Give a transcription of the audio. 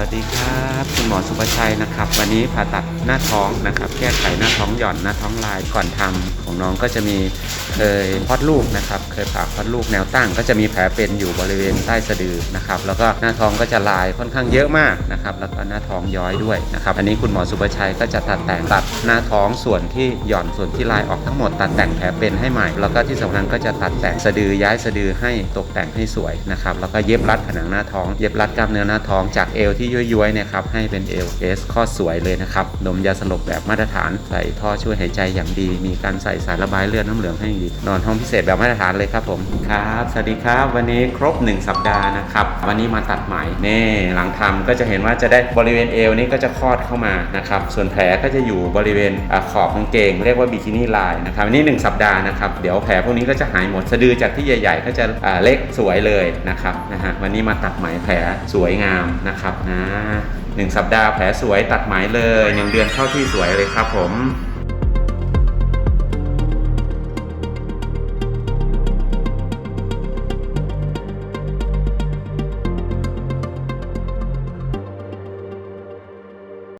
วัสดีครับคุณหมอสุภชัยนะครับ วันนี้ผ่าตัดหน้าท้องนะครับ แก้ไขหน้าท้องหย่อนหน้าท้องลายก่อนทำของน้องก็จะมีเคยคลอดลูกนะครับ เคยผ่าคลอดลูกแนวตั้ง ก็จะมีแผลเป็นอยู่บริเวณใต้สะดือนะครับ แล้วก็หน้าท้องก็จะลายค่อนข้างเยอะมากนะครับ แล้วก็หน้าท้องย้อยด้วยนะครับ อันนี้คุณหมอสุภชัยก็จะตัดแต่งตัดหน้าท้องส่วนที่หย่อนส่วนที่ลายออกทั้งหมดตัดแต่งแผลเป็นให้ใหม่ แล้วก็ที่สำคัญก็จะตัดแต่งสะดือย้ายสะดือให้ตกแต่งให้สวยนะครับ แล้วก็เย็บรัดผนังหน้าท้อง เย็บรัดกล้ามเนื้อหน้าท้องจากเอวที่ย้วยๆเนี่ยครับให้เป็นเอวเอสข้อสวยเลยนะครับดมยาสลบแบบมาตรฐานใส่ท่อช่วยหายใจอย่างดี มีการใส่สายระบายเลือดน้ำเหลืองให้ดีนอนห้องพิเศษแบบมาตรฐานเลยครับผมครับสวัสดีครับ วันนี้ครบ 1 สัปดาห์นะครับวันนี้มาตัดไหมเน่หลังทำก็จะเห็นว่าจะได้บริเวณเอวนี่ก็จะคลอดเข้ามานะครับส่วนแผลก็จะอยู่บริเวณอขอบกางเกง เรียกว่าบิกินี่ลายนะครับอันนี้ 1 สัปดาห์นะครับเดี๋ยวแผลพวกนี้ก็จะหายหมดสะดือจากที่ใหญ่ ๆ ก็จะเล็กสวยเลยนะครับนะฮะวันนี้มาตัดไหมแผลสวยงามนะครับนะหนึ่งสัปดาห์แผลสวยตัดไหมเลยหนึ่งเดือนเข้าที่สวยเลยครับผม